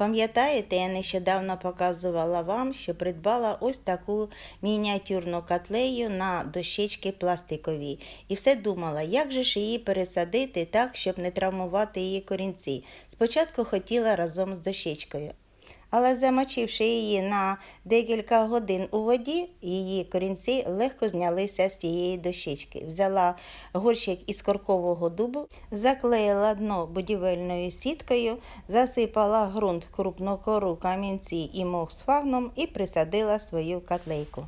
Пам'ятаєте, я нещодавно показувала вам, що придбала ось таку мініатюрну котлею на дощечки пластикові. І все думала, як же ж її пересадити так, щоб не травмувати її корінці. Спочатку хотіла разом з дощечкою. Але замочивши її на декілька годин у воді, її корінці легко знялися з тієї дощечки. Взяла горщик із коркового дубу, заклеїла дно будівельною сіткою, засипала ґрунт крупну кору, камінці і мох з фагном і присадила свою котлейку.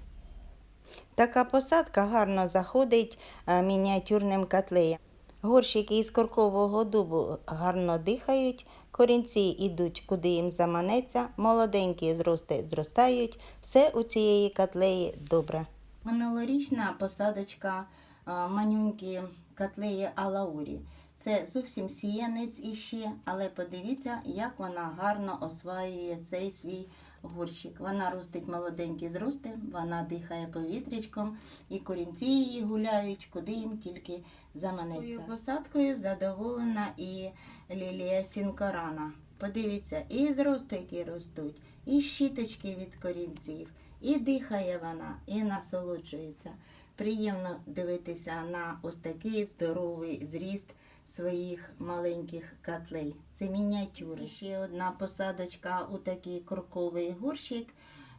Така посадка гарно заходить е, мініатюрним котлеєм. Горщики із коркового дубу гарно дихають, корінці йдуть, куди їм заманеться, молоденькі зрости зростають, все у цієї котлеї добре. Минулорічна посадочка манюнки манюньки котлеї Алаурі. Це зовсім сіянець іще, але подивіться, як вона гарно осваює цей свій горщик. Вона ростить молоденькі зрости, вона дихає повітрячком, і корінці її гуляють, куди їм тільки заманеться. Посадкою задоволена і лілія сінкорана. Подивіться, і зрости, які ростуть, і щіточки від корінців, і дихає вона, і насолоджується. Приємно дивитися на ось такий здоровий зріст своїх маленьких котлей. Це мініатюри. Ще одна посадочка у такий корковий горщик.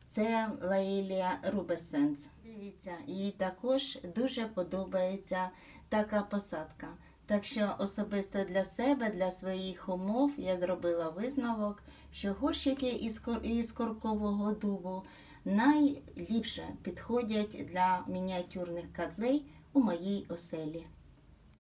Це Лаїлія Рубесенс. Дивіться, їй також дуже подобається така посадка. Так що особисто для себе, для своїх умов я зробила висновок, що горщики із, із коркового дубу найліпше підходять для мініатюрних котлей у моїй оселі.